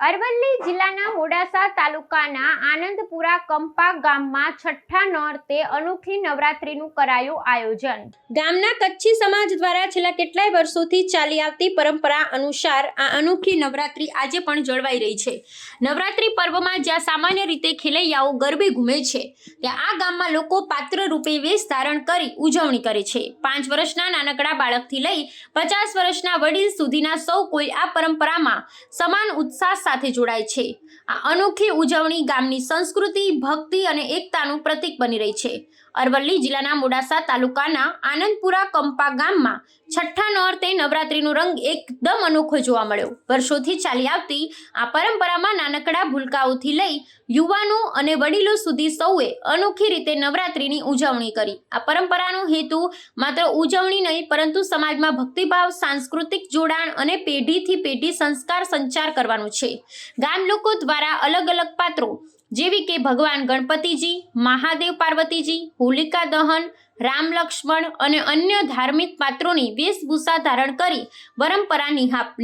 અરવલ્લી જિલ્લાના મોડાસા તાલુકાના આનંદપુરા કંપા ગામમાં છઠ્ઠા નોરતે અનોખી નવરાત્રીનું કરાયું આયોજન. ગામના કચ્છી સમાજ દ્વારા છેલ્લા કેટલાય વર્ષોથી ચાલી આવતી પરંપરા અનુસાર આ અનોખી નવરાત્રી આજે પણ જળવાઈ રહી છે. નવરાત્રી પર્વમાં જ્યાં સામાન્ય રીતે ખેલૈયાઓ ગરબે ઘૂમે છે, ત્યાં આ ગામમાં લોકો પાત્ર રૂપે વેશ ધારણ કરી ઉજવણી કરે છે. પાંચ વર્ષના નાનકડા બાળકથી લઈ પચાસ વર્ષના વડીલ સુધીના સૌ કોઈ આ પરંપરામાં સમાન ઉત્સાહ સાથે જોડાય છે. આ અનોખી ઉજવણી ગામની સંસ્કૃતિ, ભક્તિ અને એકતાનું પ્રતીક બની રહી છે. અરવલ્લી જિલ્લાના મોડાસા તાલુકાના આનંદપુરા કંપા ગામમાં છઠ્ઠા નોરતે નવરાત્રીનો રંગ એકદમ અનોખો જોવા મળ્યો. વર્ષોથી ચાલી આવતી આ પરંપરામાં નાનકડા ભૂલકાઓથી લઈ યુવાનો અને વડીલો સુધી સૌએ અનોખી રીતે નવરાત્રીની ઉજવણી કરી. આ પરંપરાનો હેતુ માત્ર ઉજવણી નહીં, પરંતુ સમાજમાં ભક્તિભાવ, સાંસ્કૃતિક જોડાણ અને પેઢીથી પેઢી સંસ્કાર સંચાર કરવાનું છે. ગામ લોકો દ્વારા અલગ અલગ પાત્રો જેવી કે ભગવાન ગણપતિજી મહાદેવ પાર્વતીજી હોલિકા દહન રામ લક્ષ્મણ અને અન્ય ધાર્મિક પાત્રોની વેશભૂષા ધારણ કરી પરંપરા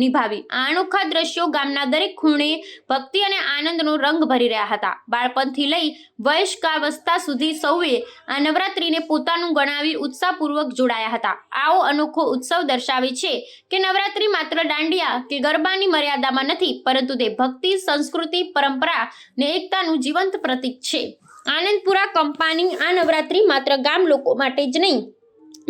નિભાવી. આ અનોખા દ્રશ્યો ગામના દરેક ખૂણે ભક્તિ અને આનંદનો રંગ ભરી રહ્યા હતા. બાળપણથી લઈ વયસ્કાવસ્થા સુધી સૌએ આ નવરાત્રિને પોતાનું ગણાવી ઉત્સાહપૂર્વક જોડાયા હતા. આવો અનોખો ઉત્સવ દર્શાવે છે કે નવરાત્રિ માત્ર દાંડિયા કે ગરબાની મર્યાદામાં નથી, પરંતુ તે ભક્તિ, સંસ્કૃતિ, પરંપરા ને એકતાનું જીવંત પ્રતીક છે. આનંદપુરા કંપાની આ નવરાત્રી માત્ર ગામ લોકો માટે જ નહીં,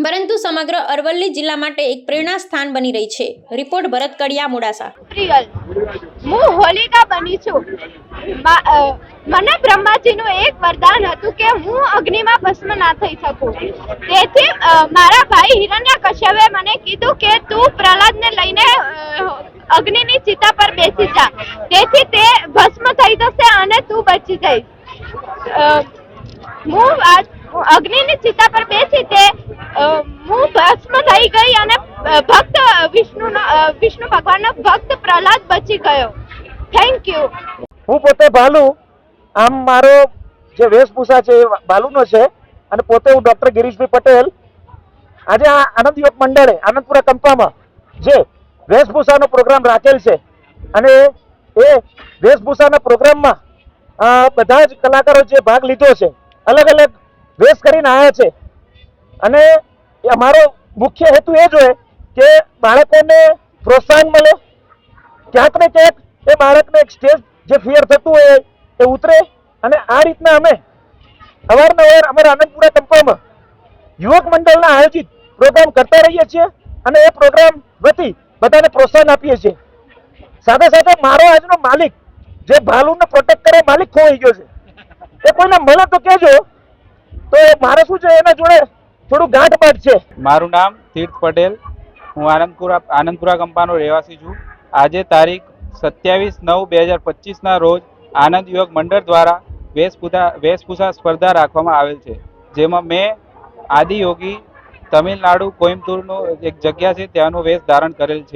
પરંતુ સમગ્ર અરવલ્લી જિલ્લા માટે એક પ્રેરણા સ્થાન બની રહી છે. રિપોર્ટ ભરત કડિયા, મોડાસા. પ્રિયલ હું હોલિકા બની છું. મને બ્રહ્માજીનું એક વરદાન હતું કે હું અગ્નિમાં ભસ્મ ના થઈ શકું. તેથી મારા ભાઈ હિરણ્ય કશ્યપે મને કીધું કે તું પ્રહલાદને લઈને અગ્નિની ચિતા પર બેસી જા. તેથી તે ભસ્મ થઈ જશે અને તું બચી જઈશ. હું અગ્નિની ચિતા પર બેસી તે હું ભસ્મ થઈ ગઈ અને ભક્ત વિષ્ણુનો વિષ્ણુ ભગવાનનો ભક્ત પ્રહલાદ બચી ગયો. થેન્ક યુ હું પોતે ભાલુ, આમ મારો જે વેશભૂષા છે એ ભાલુનો છે, અને પોતે હું ડૉક્ટર ગિરીશભાઈ પટેલ. આજે આ આનંદ યુવક મંડળે આનંદપુરા કંપામાં જે વેશભૂષાનો પ્રોગ્રામ રાખેલ છે, અને એ વેશભૂષાના પ્રોગ્રામમાં બધા જ કલાકારો જે ભાગ લીધો છે, અલગ અલગ વેશ કરીને આવ્યા છે. અને અમારો મુખ્ય હેતુ એ જ હોય કે બાળકોને પ્રોત્સાહન મળે. ક્યાંક ને ક્યાંક એ બાળકને એક સ્ટેજ જે ફિયર થતું હોય એ ઉતરે અને આ રીતના અમે અવારનવાર અમારા આનંદપુરા કંપામાં યુવક મંડળના આયોજિત પ્રોગ્રામ કરતા રહીએ છીએ અને એ પ્રોગ્રામ વતી બધાને પ્રોત્સાહન આપીએ છીએ. સાથે સાથે મારો આજનો માલિક જે ભાલુને પ્રોટેક્ટ કરે માલિક ખોવાઈ ગયો છે. એ કોઈને મળે તો કહેજો. તો મારે શું છે? એના જોડે થોડું ગાંઠ છે. મારું નામ તીર્થ પટેલ. હું આનંદપુરા આનંદપુરા કંપાનો રહેવાસી છું. આજે તારીખ સત્યાવીસ નવ બે હજાર પચીસના રોજ આનંદ યુવક મંડળ દ્વારા વેશભૂષા વેશભૂષા સ્પર્ધા રાખવામાં આવેલ છે. જેમાં મેં આદિયોગી તમિલનાડુ કોઈમ્બતુરનો એક જગ્યા છે, ત્યાંનો વેશ ધારણ કરેલ છે.